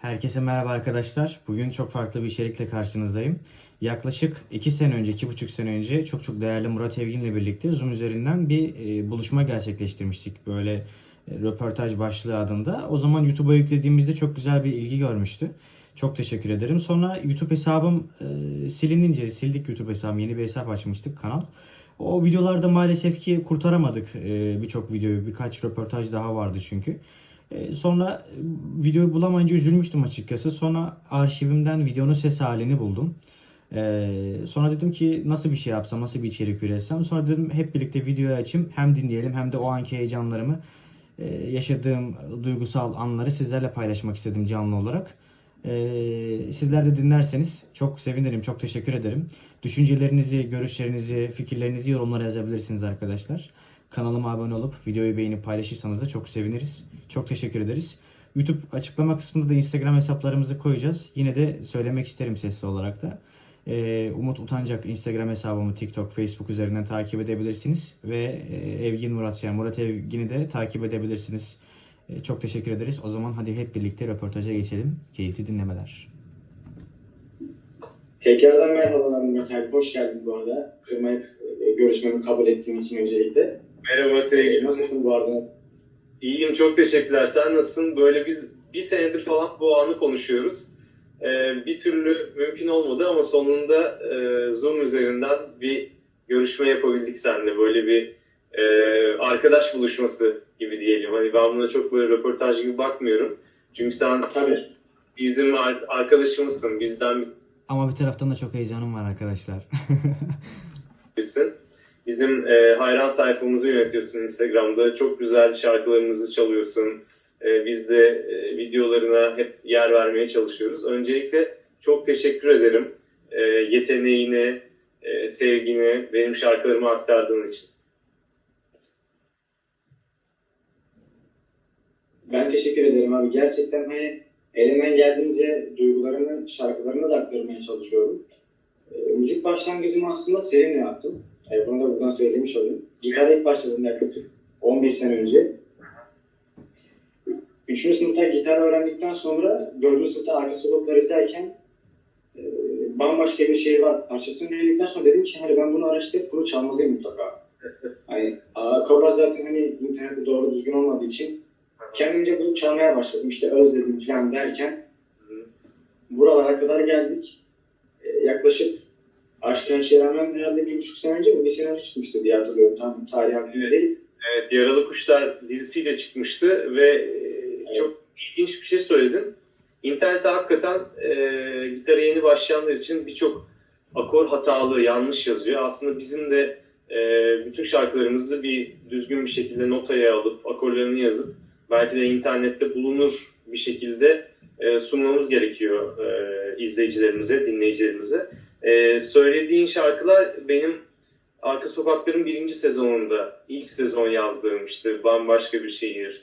Herkese merhaba arkadaşlar. Bugün çok farklı bir içerikle karşınızdayım. Yaklaşık 2 sene önce, 2,5 sene önce çok çok değerli Murat Evgin'le birlikte Zoom üzerinden bir e, buluşma gerçekleştirmiştik. Böyle e, röportaj başlığı adında. O zaman YouTube'a yüklediğimizde çok güzel bir ilgi görmüştü. Çok teşekkür ederim. Sonra YouTube hesabım e, silinince, sildik YouTube hesabımı. Yeni bir hesap açmıştık kanal. O videolarda maalesef ki kurtaramadık e, birçok videoyu. Birkaç röportaj daha vardı çünkü. E, Sonra e, videoyu bulamayınca üzülmüştüm açıkçası. Sonra arşivimden videonun ses halini buldum. E, Sonra dedim ki nasıl bir şey yapsam, nasıl bir içerik üretsem. Sonra dedim hep birlikte videoyu açayım. Hem dinleyelim hem de o anki heyecanlarımı, yaşadığım duygusal anları sizlerle paylaşmak istedim canlı olarak. E, Sizler de dinlerseniz çok sevinirim, çok teşekkür ederim. Düşüncelerinizi, görüşlerinizi, fikirlerinizi yorumlara yazabilirsiniz arkadaşlar. Kanalıma abone olup videoyu beğenip paylaşırsanız da çok seviniriz. Çok teşekkür ederiz. YouTube açıklama kısmında da Instagram hesaplarımızı koyacağız. Yine de söylemek isterim sesli olarak da. Ee, Umut Utancak Instagram hesabımı TikTok, Facebook üzerinden takip edebilirsiniz. Ve e, Evgin Murat yani Murat Evgin'i de takip edebilirsiniz. E, çok teşekkür ederiz. O zaman hadi hep birlikte röportaja geçelim. Keyifli dinlemeler. Tekrardan merhabalar Murat abi. Hoş geldin bu arada. Kırmayıp e, görüşmemi kabul ettiğin için öncelikle. Merhaba sevgilim. nasılsın bu arada? İyiyim çok teşekkürler. Sen nasılsın? Böyle biz bir senedir falan bu anı konuşuyoruz. Ee, bir türlü mümkün olmadı ama sonunda e, Zoom üzerinden bir görüşme yapabildik seninle. Böyle bir e, arkadaş buluşması gibi diyelim. Hani ben buna çok böyle röportaj gibi bakmıyorum. Çünkü sen Tabii. bizim ar- arkadaşımızsın. Bizden Ama bir taraftan da çok heyecanım var arkadaşlar. birisin. Bizim e, hayran sayfamızı yönetiyorsun Instagram'da. Çok güzel şarkılarımızı çalıyorsun. E, biz de e, videolarına hep yer vermeye çalışıyoruz. Öncelikle çok teşekkür ederim. E, yeteneğini, e, sevgini benim şarkılarıma aktardığın için. Ben teşekkür ederim abi. Gerçekten hani elimden geldiğince duygularımı şarkılarına da aktarmaya çalışıyorum. E, müzik başlangıcımı aslında seninle yaptım. E, bunu da buradan söylemiş olayım. Gitara ilk başladım yaklaşık 11 sene önce. Üçüncü sınıfta gitar öğrendikten sonra dördüncü sınıfta arka sokaklar izlerken e, bambaşka bir şey var parçasını dinledikten sonra dedim ki hani ben bunu araştırıp bunu çalmalıyım mutlaka. Hani akorlar zaten hani internette doğru düzgün olmadığı için kendimce bulup çalmaya başladım. İşte özledim falan derken buralara kadar geldik. E, yaklaşık Aşkın Şeramen herhalde bir buçuk sene önce mi? Bir sene önce çıkmıştı diye hatırlıyorum. Tam tarih aklımda değil. Evet, Yaralı Kuşlar dizisiyle çıkmıştı ve e, çok ilginç bir şey söyledin. İnternette hakikaten e, gitara yeni başlayanlar için birçok akor hatalı, yanlış yazıyor. Aslında bizim de e, bütün şarkılarımızı bir düzgün bir şekilde notaya alıp akorlarını yazıp belki de internette bulunur bir şekilde e, sunmamız gerekiyor e, izleyicilerimize, dinleyicilerimize. E, söylediğin şarkılar benim Arka Sokaklar'ın birinci sezonunda, ilk sezon yazdığım işte bambaşka bir şehir,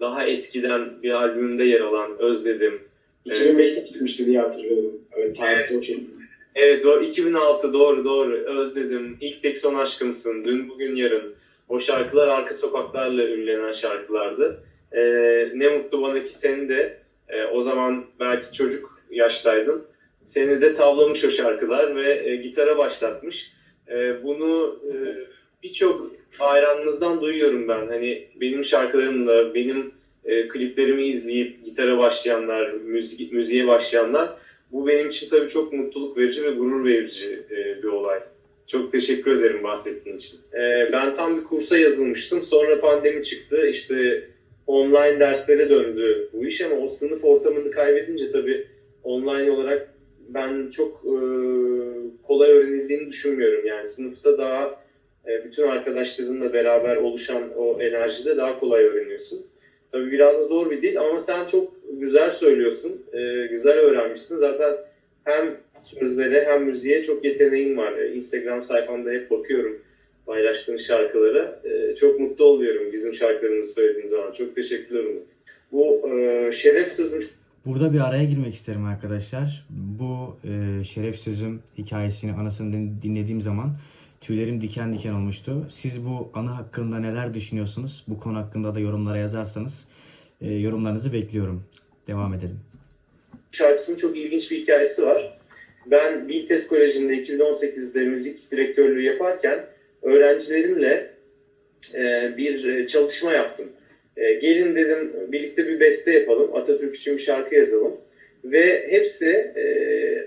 daha eskiden bir albümde yer alan Özledim. 2005'te çıkmıştı diye hatırlıyorum. Evet, tarihte o şekilde. Evet, do- 2006 doğru doğru Özledim, İlk Tek Son Aşkımsın, Dün Bugün Yarın. O şarkılar Arka Sokaklar'la ünlenen şarkılardı. Ee, ne mutlu bana ki seni de e, o zaman belki çocuk yaştaydın. Seni de tavlamış o şarkılar ve e, gitara başlatmış. E, bunu e, birçok hayranımızdan duyuyorum ben. Hani benim şarkılarımla, benim e, kliplerimi izleyip gitara başlayanlar, müzik, müziğe başlayanlar. Bu benim için tabii çok mutluluk verici ve gurur verici e, bir olay. Çok teşekkür ederim bahsettiğin için. E, ben tam bir kursa yazılmıştım. Sonra pandemi çıktı. İşte online derslere döndü bu iş ama o sınıf ortamını kaybedince tabii online olarak ben çok e, kolay öğrenildiğini düşünmüyorum. Yani sınıfta daha e, bütün arkadaşlarınla beraber oluşan o enerjide daha kolay öğreniyorsun. Tabii biraz da zor bir dil ama sen çok güzel söylüyorsun. E, güzel öğrenmişsin. Zaten hem sözlere hem müziğe çok yeteneğin var. Instagram sayfamda hep bakıyorum paylaştığın şarkılara. Çok mutlu oluyorum bizim şarkılarımızı söylediğin zaman. Çok teşekkürler Umut. Bu şeref sözüm Burada bir araya girmek isterim arkadaşlar. Bu e, şeref sözüm hikayesini, anasını din- dinlediğim zaman tüylerim diken diken olmuştu. Siz bu anı hakkında neler düşünüyorsunuz? Bu konu hakkında da yorumlara yazarsanız e, yorumlarınızı bekliyorum. Devam edelim. şarkısının çok ilginç bir hikayesi var. Ben Biltes Koleji'nde 2018'de müzik direktörlüğü yaparken öğrencilerimle e, bir e, çalışma yaptım. E, gelin dedim birlikte bir beste yapalım, Atatürk için bir şarkı yazalım. Ve hepsi e,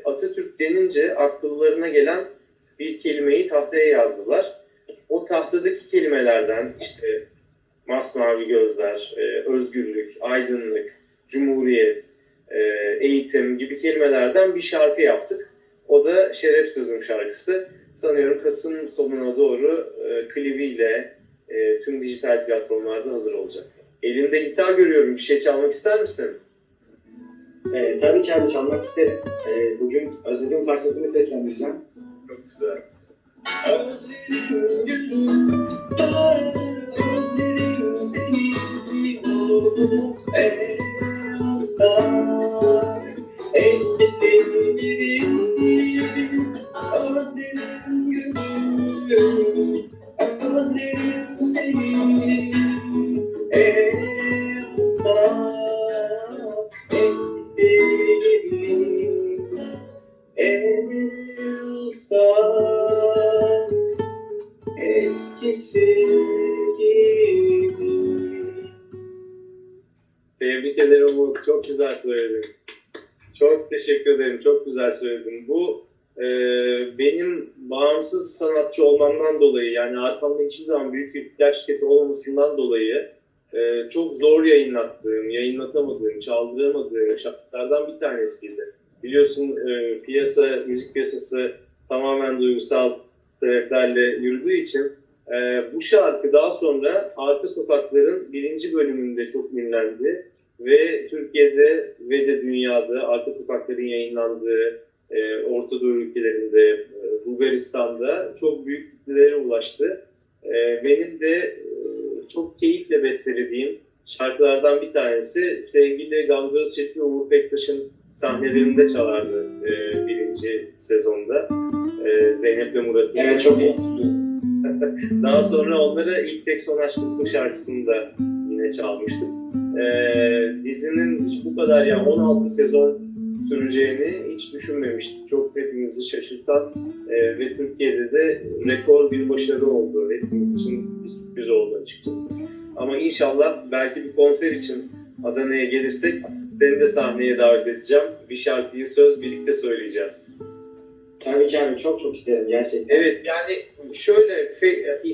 Atatürk denince akıllarına gelen bir kelimeyi tahtaya yazdılar. O tahtadaki kelimelerden işte masmavi gözler, e, özgürlük, aydınlık, cumhuriyet, eğitim gibi kelimelerden bir şarkı yaptık. O da Şeref Sözüm şarkısı. Sanıyorum Kasım sonuna doğru e, klibiyle e, tüm dijital platformlarda hazır olacak. Elinde gitar görüyorum. Bir şey çalmak ister misin? Ee, tabii ki abi çalmak isterim. Ee, bugün özlediğim parçasını seslendireceğim. Çok güzel. Özledim gülüm, özledim seni, oldum elimizden. Eskisi gibi, özledim gülüm, Tebrik ederim Umut. Çok güzel söyledin. Çok teşekkür ederim. Çok güzel söyledin. Bu e, benim bağımsız sanatçı olmamdan dolayı yani arkamda hiçbir zaman büyük bir plak şirketi olmamasından dolayı e, çok zor yayınlattığım, yayınlatamadığım, çaldıramadığım şarkılardan bir tanesiydi. Biliyorsun e, piyasa, müzik piyasası tamamen duygusal sebeplerle yürüdüğü için e, bu şarkı daha sonra Arka Sokaklar'ın birinci bölümünde çok ünlendi ve Türkiye'de ve de dünyada Arka Sokaklar'ın yayınlandığı e, Orta Doğu ülkelerinde, e, Bulgaristan'da çok büyük kitlelere ulaştı. E, benim de e, çok keyifle bestelediğim şarkılardan bir tanesi sevgili Gamze Özçelik ve Uğur Bektaş'ın sahnelerinde çalardı e, birinci sezonda. E, Zeynep ve Murat'ın. Evet çok iyi. Daha sonra onlara ilk tek son aşkımızın şarkısını da yine çalmıştık. Ee, dizinin hiç bu kadar yani 16 sezon süreceğini hiç düşünmemiştik. Çok hepimizi şaşırtan e, ve Türkiye'de de rekor bir başarı oldu. Hepimiz için bir sürpriz oldu açıkçası. Ama inşallah belki bir konser için Adana'ya gelirsek seni de sahneye davet edeceğim. Bir şarkıyı söz birlikte söyleyeceğiz. Tabii ki abi çok çok isterim gerçekten. Evet yani şöyle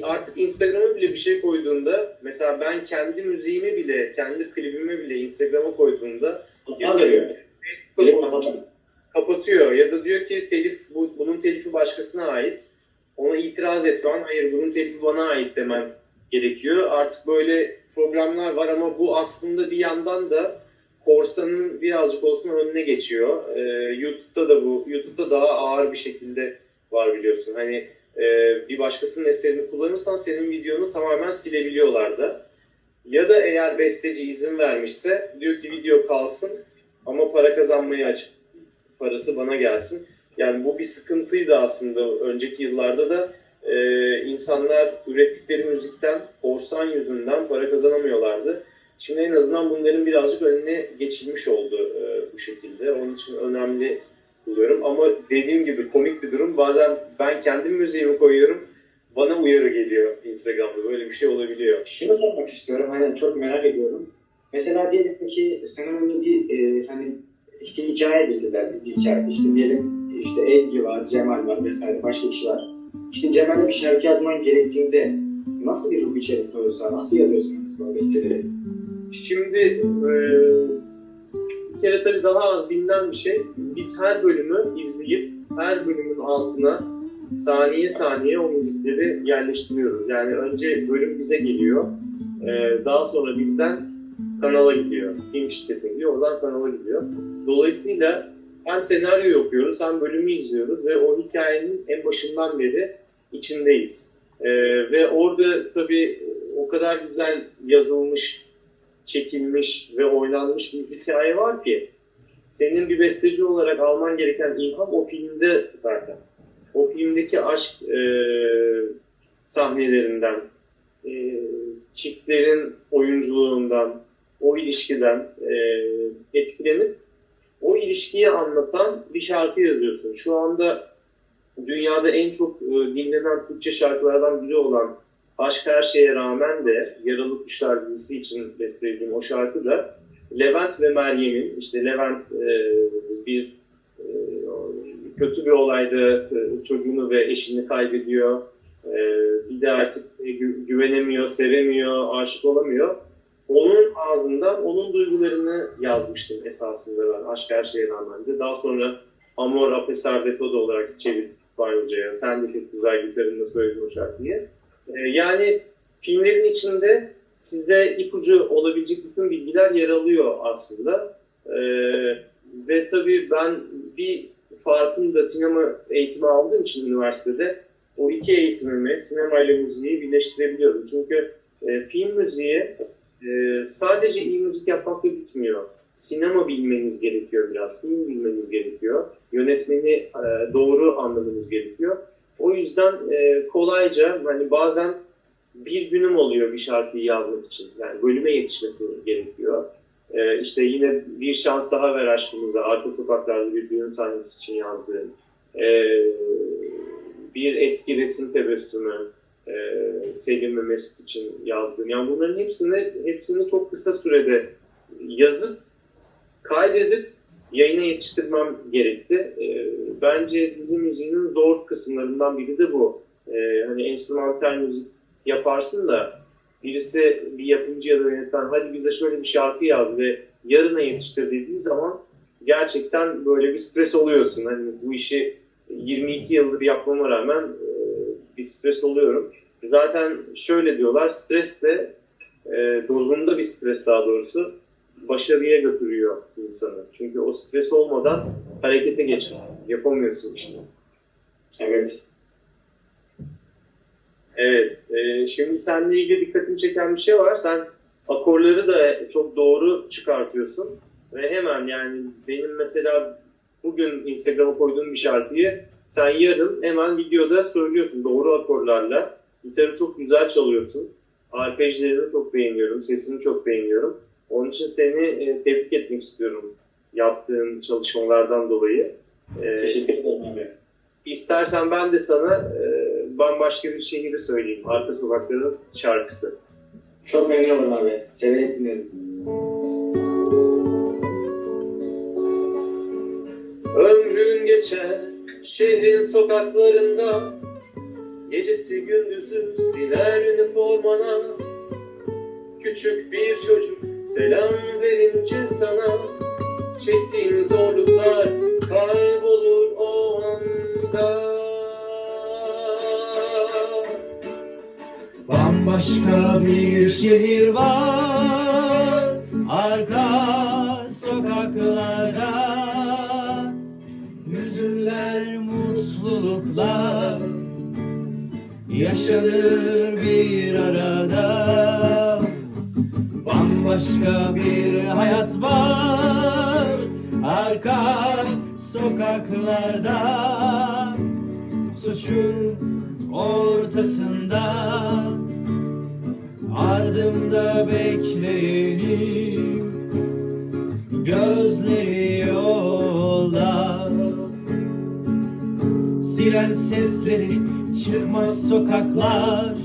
artık Instagram'a bile bir şey koyduğunda mesela ben kendi müziğimi bile kendi klibimi bile Instagram'a koyduğumda Hata veriyor. Kapatın. kapatıyor ya da diyor ki telif bu, bunun telifi başkasına ait. Ona itiraz etmen hayır bunun telifi bana ait demen gerekiyor. Artık böyle problemler var ama bu aslında bir yandan da korsanın birazcık olsun önüne geçiyor. Ee, YouTube'da da bu YouTube'da daha ağır bir şekilde var biliyorsun. Hani e, bir başkasının eserini kullanırsan senin videonu tamamen silebiliyorlar da. Ya da eğer besteci izin vermişse diyor ki video kalsın ama para kazanmaya açık. Parası bana gelsin. Yani bu bir sıkıntıydı aslında. Önceki yıllarda da e, insanlar ürettikleri müzikten korsan yüzünden para kazanamıyorlardı. Şimdi en azından bunların birazcık önüne geçilmiş oldu e, bu şekilde. Onun için önemli buluyorum. Ama dediğim gibi komik bir durum. Bazen ben kendim müziğimi koyuyorum. Bana uyarı geliyor Instagram'da. Böyle bir şey olabiliyor. Şunu sormak istiyorum. Hani çok merak ediyorum. Mesela diyelim ki önüne bir e, hani iki hikaye getirdiler dizi hikayesi. İşte diyelim işte Ezgi var, Cemal var vesaire başka kişi var. İşte Cemal'e bir şarkı yazman gerektiğinde nasıl bir ruh içerisinde oluyorsun? Nasıl yazıyorsun mesela besteleri? Şimdi e, bir kere tabii daha az bilinen bir şey. Biz her bölümü izleyip her bölümün altına saniye saniye o müzikleri yerleştiriyoruz. Yani önce bölüm bize geliyor. E, daha sonra bizden kanala gidiyor. Film şirketine gidiyor. Oradan kanala gidiyor. Dolayısıyla hem senaryo okuyoruz hem bölümü izliyoruz ve o hikayenin en başından beri içindeyiz. E, ve orada tabii o kadar güzel yazılmış, çekilmiş ve oynanmış bir hikaye var ki senin bir besteci olarak alman gereken ilham o filmde zaten. O filmdeki aşk e, sahnelerinden, e, çiftlerin oyunculuğundan, o ilişkiden e, etkilenip o ilişkiyi anlatan bir şarkı yazıyorsun. Şu anda dünyada en çok e, dinlenen Türkçe şarkılardan biri olan Aşk Her Şeye Rağmen de Yaralı Kuşlar dizisi için bestelediğim o şarkı da Levent ve Meryem'in işte Levent e, bir e, kötü bir olayda e, çocuğunu ve eşini kaybediyor. E, bir artık gü- güvenemiyor, sevemiyor, aşık olamıyor. Onun ağzından onun duygularını yazmıştım esasında ben Aşk Her Şeye Rağmen de. Daha sonra Amor a pesar de todo olarak çevirdik İspanyolcaya. Sen de çok güzel gitarınla söyledin o şarkıyı. E, yani filmlerin içinde size ipucu olabilecek bütün bilgiler yer alıyor aslında. Ee, ve tabii ben bir farkında sinema eğitimi aldığım için üniversitede o iki eğitimimi sinema ile müziği birleştirebiliyorum. Çünkü e, film müziği e, sadece iyi müzik yapmakla bitmiyor. Sinema bilmeniz gerekiyor biraz, film bilmeniz gerekiyor. Yönetmeni e, doğru anlamanız gerekiyor. O yüzden e, kolayca hani bazen bir günüm oluyor bir şarkıyı yazmak için. Yani bölüme yetişmesi gerekiyor. Ee, işte yine bir şans daha ver aşkımıza. Arka sokaklarda bir düğün sahnesi için yazdığım. Ee, bir eski resim tebessümü. E, Selim ve Mesut için yazdığım. Yani bunların hepsini, hepsini çok kısa sürede yazıp kaydedip yayına yetiştirmem gerekti. Ee, bence dizi müziğinin zor kısımlarından biri de bu. Ee, hani enstrümantal müzik yaparsın da birisi bir yapımcı ya da yönetmen hadi bize şöyle bir şarkı yaz ve yarına yetiştir dediği zaman gerçekten böyle bir stres oluyorsun. Hani bu işi 22 yıldır yapmama rağmen e, bir stres oluyorum. Zaten şöyle diyorlar stres de e, dozunda bir stres daha doğrusu başarıya götürüyor insanı. Çünkü o stres olmadan harekete geç. Yapamıyorsun işte. Evet. Evet. e, şimdi seninle ilgili dikkatimi çeken bir şey var. Sen akorları da çok doğru çıkartıyorsun. Ve hemen yani benim mesela bugün Instagram'a koyduğum bir şarkıyı sen yarın hemen videoda söylüyorsun doğru akorlarla. Gitarı çok güzel çalıyorsun. Arpejlerini çok beğeniyorum. Sesini çok beğeniyorum. Onun için seni e, tebrik etmek istiyorum yaptığın çalışmalardan dolayı. E, Teşekkür ederim abi. İstersen ben de sana e, bambaşka bir şehri söyleyeyim. Arka Sokakların şarkısı. Çok memnun olurum abi. Severek dinlerim. Ömrün geçer şehrin sokaklarında Gecesi gündüzü siler üniformana. Küçük bir çocuk selam verince sana Çektiğin zorluklar kaybolur o anda. Bambaşka bir şehir var yaşanır bir arada. Bambaşka bir hayat var arka sokaklarda. Suçun ortasında Ardımda bekleyenim Gözleri Siren sesleri çıkmaz sokaklar.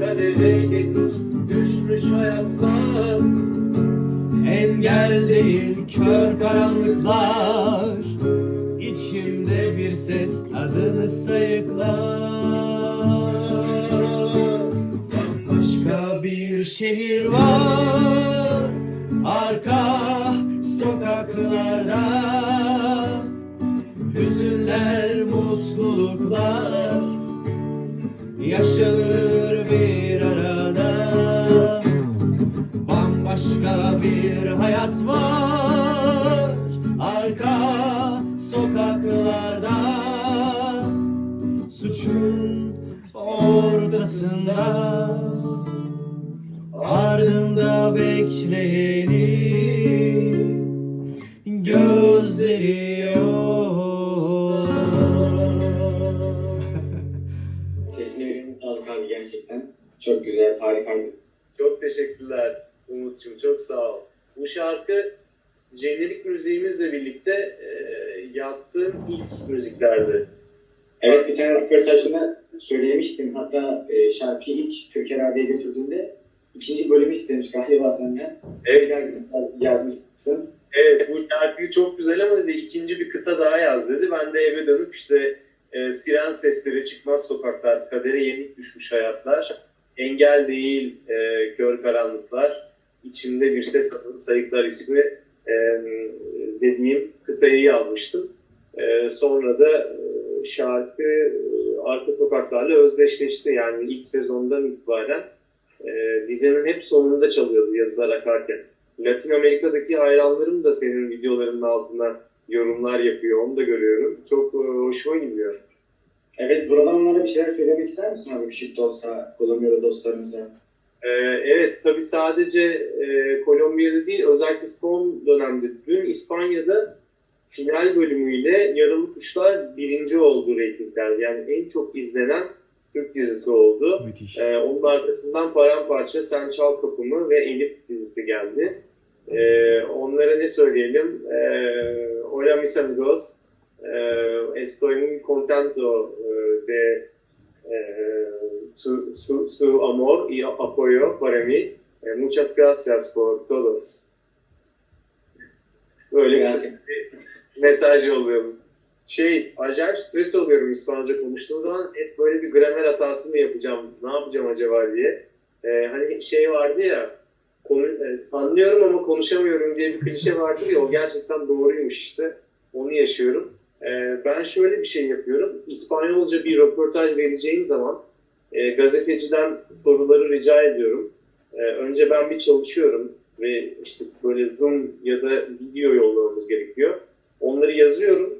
Kadere gelir düşmüş hayatlar. Engel değil kör karanlıklar. İçimde bir ses adını sayıklar. Başka bir şehir var. Arka sokaklarda Hüzünler, mutluluklar Yaşanır bir arada. Bambaşka bir hayat var Arka sokaklarda. Suçun ortasında Çok sağ ol. Bu şarkı jenerik müziğimizle birlikte e, yaptığım ilk müziklerdi. Evet bir tane röportajında söylemiştim. Hatta e, şarkıyı ilk Türker abiye götürdüğünde ikinci bölümü istemiş galiba senden. Evet, yazmışsın. evet bu şarkı çok güzel ama dedi ikinci bir kıta daha yaz dedi. Ben de eve dönüp işte e, siren sesleri, çıkmaz sokaklar, kadere yenik düşmüş hayatlar, engel değil e, kör karanlıklar, içimde bir ses adın sayıklar ismi e, dediğim kıtayı yazmıştım. E, sonra da e, şarkı e, arka sokaklarla özdeşleşti. Yani ilk sezondan itibaren e, dizenin hep sonunda çalıyordu yazılar akarken. Latin Amerika'daki hayranlarım da senin videolarının altına yorumlar yapıyor. Onu da görüyorum. Çok e, hoşuma gidiyor. Evet buradan onlara bir şeyler söylemek ister misin abi? Küçük de olsa Kolombiyalı dostlarımıza. Ee, evet tabii sadece e, Kolombiya'da değil özellikle son dönemde dün İspanya'da final bölümüyle Yaralı Kuşlar birinci oldu reytinglerde. Yani en çok izlenen Türk dizisi oldu. Müthiş. Ee, onun arkasından Paramparça, Sen Çal Kapımı ve Elif dizisi geldi. Ee, onlara ne söyleyelim? Ee, Hola mis amigos. Ee, estoy muy contento eh, de eh, su, su, su amor y apoyo para mí. Eh, muchas gracias por todos. Böyle bir mesaj yolluyorum. Şey, acayip stres oluyorum İspanyolca konuştuğum zaman hep böyle bir gramer hatası mı yapacağım, ne yapacağım acaba diye. Ee, hani şey vardı ya, konu, e, anlıyorum ama konuşamıyorum diye bir klişe vardır ya, o gerçekten doğruymuş işte. Onu yaşıyorum. Ee, ben şöyle bir şey yapıyorum. İspanyolca bir röportaj vereceğim zaman e, gazeteciden soruları rica ediyorum. Ee, önce ben bir çalışıyorum ve işte böyle Zoom ya da video yollamamız gerekiyor. Onları yazıyorum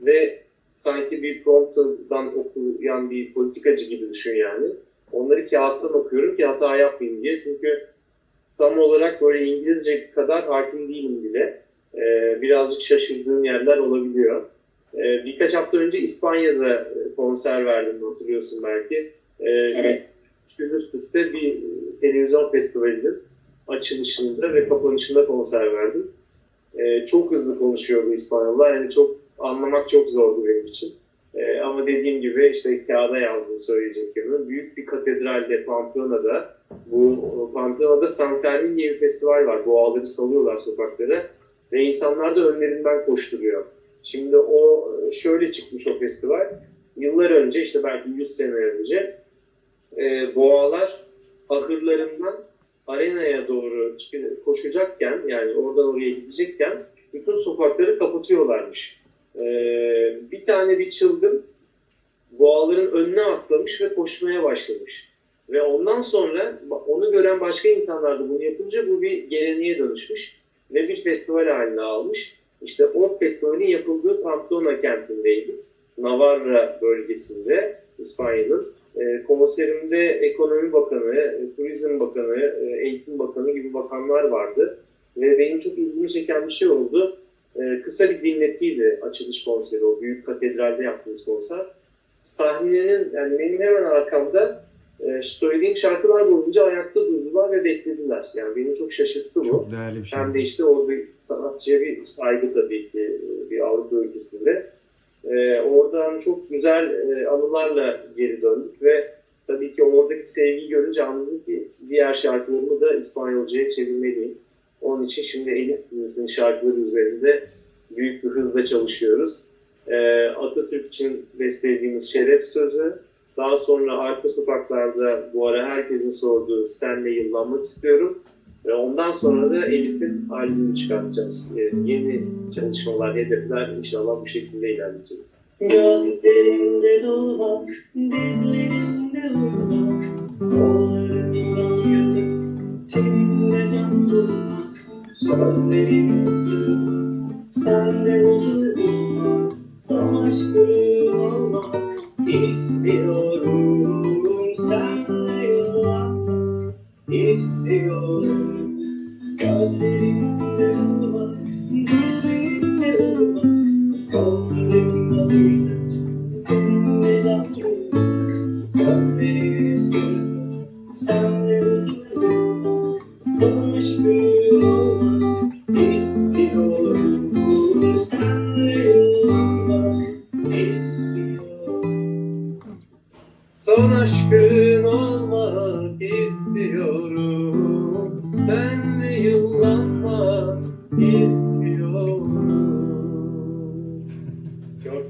ve sanki bir prompterdan okuyan bir politikacı gibi düşün yani. Onları kağıttan okuyorum ki hata yapmayayım diye. Çünkü tam olarak böyle İngilizce kadar hakim değilim bile. Ee, birazcık şaşırdığım yerler olabiliyor. Ee, birkaç hafta önce İspanya'da e, konser verdim hatırlıyorsun belki. Ee, Evet. üç gün üst üste bir televizyon festivalinin açılışında ve kapanışında konser verdim. Ee, çok hızlı konuşuyor bu İspanyollar. Yani çok anlamak çok zordu benim için. Ee, ama dediğim gibi işte kağıda yazdım söyleyeceklerimi. Büyük bir katedralde Pamplona'da bu Pamplona'da San Fermin diye bir festival var. Boğaları salıyorlar sokaklara ve insanlar da önlerinden koşturuyor. Şimdi o şöyle çıkmış o festival. Yıllar önce işte belki 100 sene önce e, boğalar ahırlarından arenaya doğru koşacakken yani oradan oraya gidecekken bütün sokakları kapatıyorlarmış. E, bir tane bir çılgın boğaların önüne atlamış ve koşmaya başlamış. Ve ondan sonra onu gören başka insanlar da bunu yapınca bu bir geleneğe dönüşmüş ve bir festival haline almış. İşte o festivalin yapıldığı Pamplona kentindeydim. Navarra bölgesinde İspanya'nın. E, konserimde Ekonomi Bakanı, e, Turizm Bakanı, e, Eğitim Bakanı gibi bakanlar vardı. Ve benim çok ilgimi çeken bir şey oldu. E, kısa bir dinletiydi açılış konseri, o büyük katedralde yaptığımız konser. Sahnenin, yani benim hemen arkamda e, söylediğim şarkılar boyunca ayakta durdular ve beklediler. Yani beni çok şaşırttı bu. Çok değerli bir şey. Hem de işte o bir sanatçıya bir saygı tabii ki bir Avrupa ülkesinde. Ee, oradan çok güzel e, anılarla geri döndük ve tabii ki oradaki sevgiyi görünce anladım ki diğer şarkılarımı da İspanyolcaya çevirmeliyim. Onun için şimdi Elif dizisinin şarkıları üzerinde büyük bir hızla çalışıyoruz. Ee, Atatürk için beslediğimiz şeref sözü, daha sonra arka sokaklarda bu ara herkesin sorduğu senle yıllanmak istiyorum. Ve ondan sonra da Elif'in albümünü çıkartacağız. Ee, yeni çalışmalar, hedefler inşallah bu şekilde ilerleyecek. Gözlerinde dolmak, dizlerinde uyumak, kollarından yürümek, teninde can bulmak, sözlerin sığmak, sende huzur bulmak, son aşkın olmak,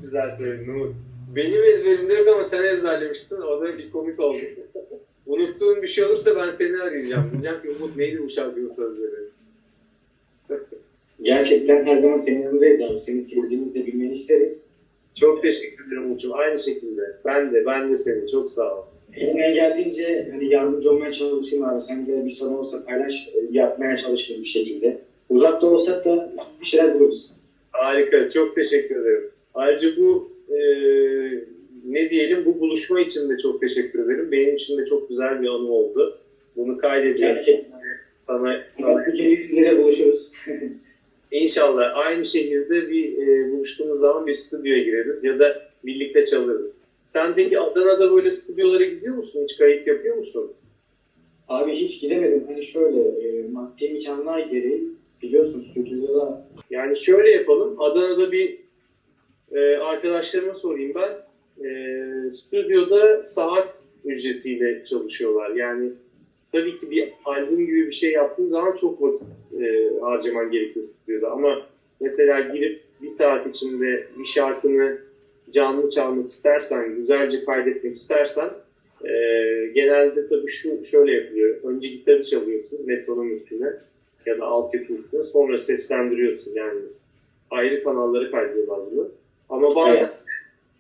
güzel söyledin Umut. Benim ezberimde yok ama sen ezberlemişsin. O da bir komik oldu. Unuttuğun bir şey olursa ben seni arayacağım. Diyeceğim ki Umut neydi bu şarkının sözleri? Gerçekten her zaman senin yanındayız abi. Seni sevdiğimizde bilmeni isteriz. Çok teşekkür ederim Umut'cum. Aynı şekilde. Ben de, ben de seni. Çok sağ ol. Elimden geldiğince hani yardımcı olmaya çalışayım abi. Sen de bir sorun olsa paylaş, e, yapmaya çalışırım bir şekilde. Uzakta olsak da bir şeyler buluruz. Harika. Çok teşekkür ederim. Ayrıca bu e, ne diyelim bu buluşma için de çok teşekkür ederim. Benim için de çok güzel bir anı oldu. Bunu kaydediyorum. Gerçekten. Sana, sana bir de buluşuruz. İnşallah aynı şehirde bir e, buluştuğumuz zaman bir stüdyoya gireriz ya da birlikte çalarız. Sen peki Adana'da böyle stüdyolara gidiyor musun? Hiç kayıt yapıyor musun? Abi hiç gidemedim. Hani şöyle e, maddi imkanlar gereği biliyorsun stüdyoda Yani şöyle yapalım. Adana'da bir e, arkadaşlarıma sorayım ben. E, stüdyoda saat ücretiyle çalışıyorlar. Yani tabii ki bir albüm gibi bir şey yaptığın zaman çok vakit e, harcaman gerekiyor stüdyoda. Ama mesela girip bir saat içinde bir şarkını canlı çalmak istersen, güzelce kaydetmek istersen e, genelde tabii şu şöyle yapılıyor. Önce gitarı çalıyorsun metronom üstüne ya da altyapı üstüne sonra seslendiriyorsun yani ayrı kanalları kaydediyorlar bunu. Ama bazen Evet.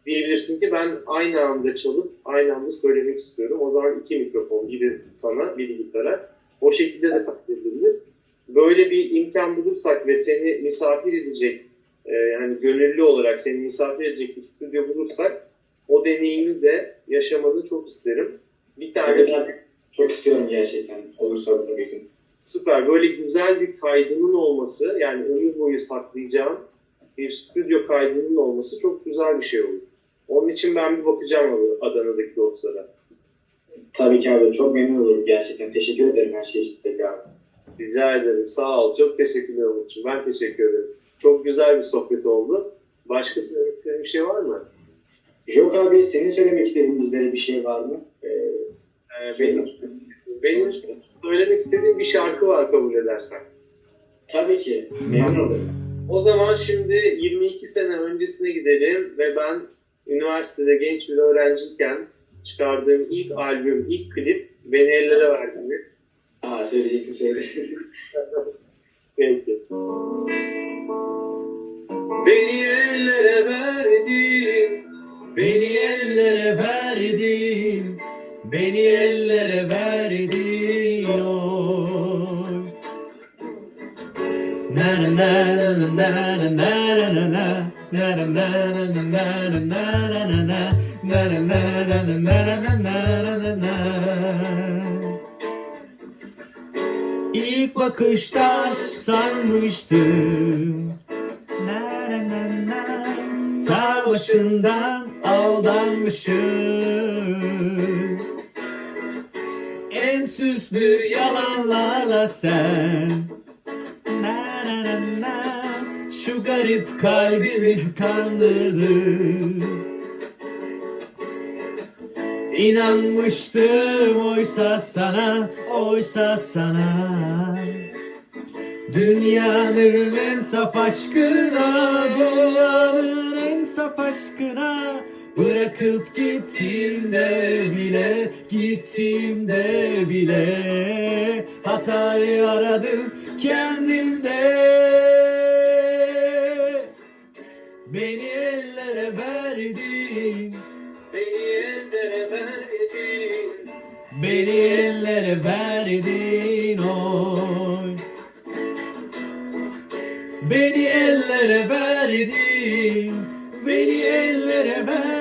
diyebilirsin ki ben aynı anda çalıp aynı anda söylemek istiyorum. O zaman iki mikrofon, biri sana, biri gitara. O şekilde de kaydedilir. Böyle bir imkan bulursak ve seni misafir edecek, e, yani gönüllü olarak seni misafir edecek bir stüdyo bulursak o deneyimi de yaşamanı çok isterim. Bir tane Evet. Çok istiyorum gerçekten. Olursa bu da bir gün. Süper. Böyle güzel bir kaydının olması, yani ömür boyu saklayacağım bir stüdyo kaydının olması çok güzel bir şey olur. Onun için ben bir bakacağım Adana'daki dostlara. Tabii ki abi çok memnun olurum gerçekten. Teşekkür ederim her şey için abi. Rica ederim. Sağ ol. Çok teşekkürler Umut'cum. Ben teşekkür ederim. Çok güzel bir sohbet oldu. Başka söylemek istediğin bir şey var mı? Yok abi senin söylemek istediğin bizlere bir şey var mı? Ee, Ee, benim, benim söylemek istediğim bir şarkı var kabul edersen. Tabii ki. Memnun olurum. O zaman şimdi 22 sene öncesine gidelim ve ben üniversitede genç bir öğrenciyken çıkardığım ilk albüm, ilk klip Beni Ellere Verdin. Aa söyleyecektim söyledim. Peki. Beni ellere verdin, Beni ellere verdin, beni ellere verdin oy. İlk bakışta aşk sanmıştım Ta başından aldanmışım. En süslü yalanlarla sen garip kalbimi kandırdın İnanmıştım oysa sana, oysa sana. Dünyanın en saf aşkına, dünyanın en saf aşkına Bırakıp gittiğinde bile, gittiğinde bile Hatayı aradım kendimde Beni ellere verdin. Beni ellere verdin. Beni ellere verdin oy. Beni ellere verdin. Beni ellere verdin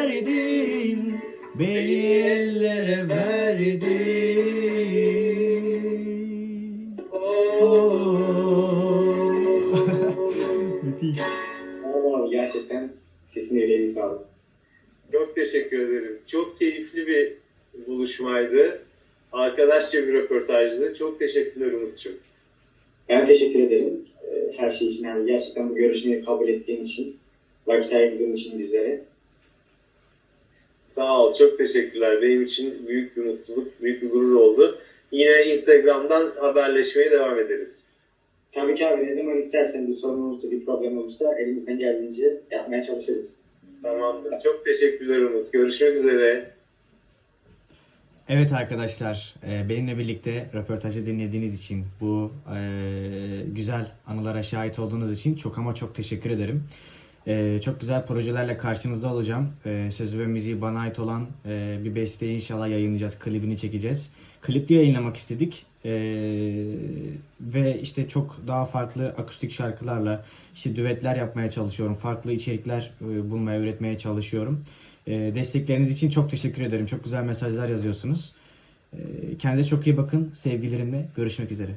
teşekkür ederim. Çok keyifli bir buluşmaydı. Arkadaşça bir röportajdı. Çok teşekkürler Umut'cum. Ben teşekkür ederim. Ee, Her şey için yani gerçekten bu görüşmeyi kabul ettiğin için, vakit ayırdığın için bizlere. Sağ ol. Çok teşekkürler. Benim için büyük bir mutluluk, büyük bir gurur oldu. Yine Instagram'dan haberleşmeye devam ederiz. Tabii ki abi ne zaman istersen bir sorun olursa, bir problem olursa elimizden geldiğince yapmaya çalışırız. Tamamdır. Çok teşekkürler Umut. Görüşmek üzere. Evet arkadaşlar, e, benimle birlikte röportajı dinlediğiniz için, bu e, güzel anılara şahit olduğunuz için çok ama çok teşekkür ederim. E, Çok güzel projelerle karşınızda olacağım. Sözü ve müziği bana ait olan bir besteyi inşallah yayınlayacağız, klibini çekeceğiz. Klipli yayınlamak istedik. E, Ve işte çok daha farklı akustik şarkılarla işte düetler yapmaya çalışıyorum. Farklı içerikler e, bulmaya, üretmeye çalışıyorum. E, Destekleriniz için çok teşekkür ederim. Çok güzel mesajlar yazıyorsunuz. E, Kendinize çok iyi bakın. Sevgilerimle görüşmek üzere.